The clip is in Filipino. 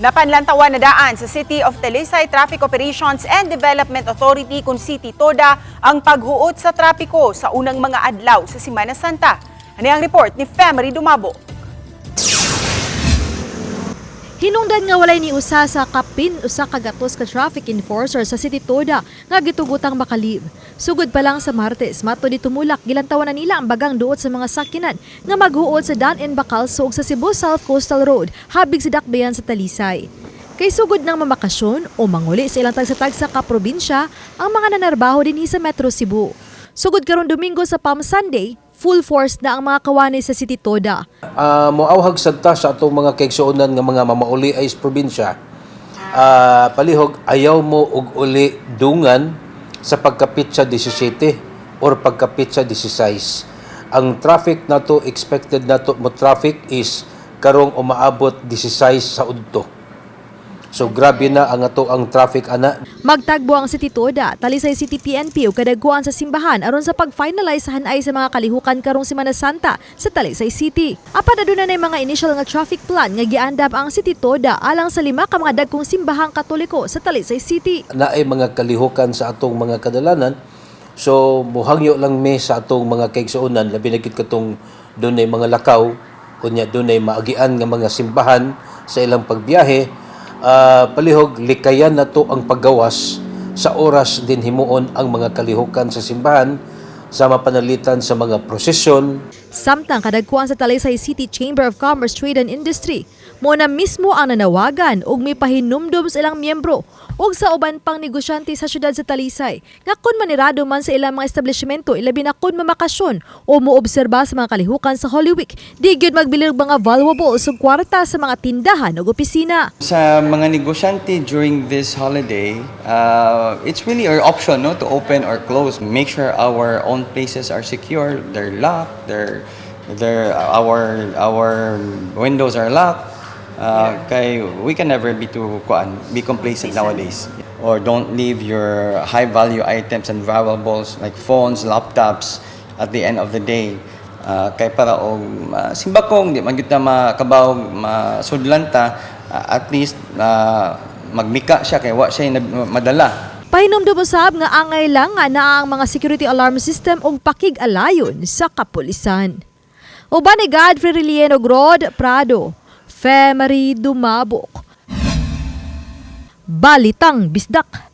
Napanlantawan na daan sa City of Talisay Traffic Operations and Development Authority kung City Toda ang paghuot sa trapiko sa unang mga adlaw sa Simana Santa. Ano ang report ni Femery Dumabo? Hinungdan nga walay ni usa sa kapin usa ka gatos ka traffic enforcer sa City Toda nga gitugutang makalib. Sugod pa lang sa Martes, mato di tumulak gilantawan na nila ang bagang duot sa mga sakinan nga maghuot sa Dan and Bacalso ug sa Cebu South Coastal Road habig sa dakbayan sa Talisay. Kay sugod ng mamakasyon o manguli sa ilang tagsa-tag sa kaprobinsya ang mga nanarbaho dinhi sa Metro Cebu. Sugod karon Domingo sa Palm Sunday, full force na ang mga kawani sa City Toda. uh, moawhag sadta sa atong mga kaigsuonan nga mga mamauli ay probinsya. Ah, palihog ayaw mo og uli dungan sa pagkapit sa 17 or pagkapit sa 16 ang traffic nato expected nato mo traffic is karong umaabot 16 sa udto so grabe na ang ato ang traffic ana Magtagbo ang City Toda, Talisay City PNP o kadagkuan sa simbahan aron sa pag-finalize sa hanay sa mga kalihukan karong Semana Santa sa Talisay City. Apan aduna na mga initial nga traffic plan nga giandap ang City Toda alang sa lima ka mga dagkong simbahang Katoliko sa Talisay City. naay mga kalihukan sa atong mga kadalanan so muhangyo lang mi sa atong mga kaigsuonan labi na gid katong dunay mga lakaw unya dunay maagian nga mga simbahan sa ilang pagbiyahe Ah, palihog likayan nato ang paggawas sa oras din himuon ang mga kalihukan sa simbahan sa mapanalitan sa mga prosesyon Samtang kadagkuan sa Talisay City Chamber of Commerce, Trade and Industry, mo na mismo ang nanawagan ug may pahinumdum sa ilang miyembro ug sa uban pang negosyante sa syudad sa Talisay nga kun manirado man sa ilang mga establishmento ilabi na kun mamakasyon o moobserba sa mga kalihukan sa Holy Week di gyud magbili og mga valuables ug kwarta sa mga tindahan ug opisina. Sa mga negosyante during this holiday, uh, it's really our option no, to open or close. Make sure our own places are secure, they're locked, they're, they're, our, our windows are locked. Uh, kay we can never be too kuan, be complacent nowadays. Or don't leave your high value items and valuables like phones, laptops at the end of the day. Uh, kay para og uh, simbakong di man gyud ta makabaw masudlanta uh, at least uh, magmika siya kay wa siya madala Pahinumdum usab nga angay lang nga naa ang mga security alarm system ug pakig-alayon sa kapulisan. Uban ni Godfrey Relieno Grod Prado, Femery Dumabok. Balitang Bisdak.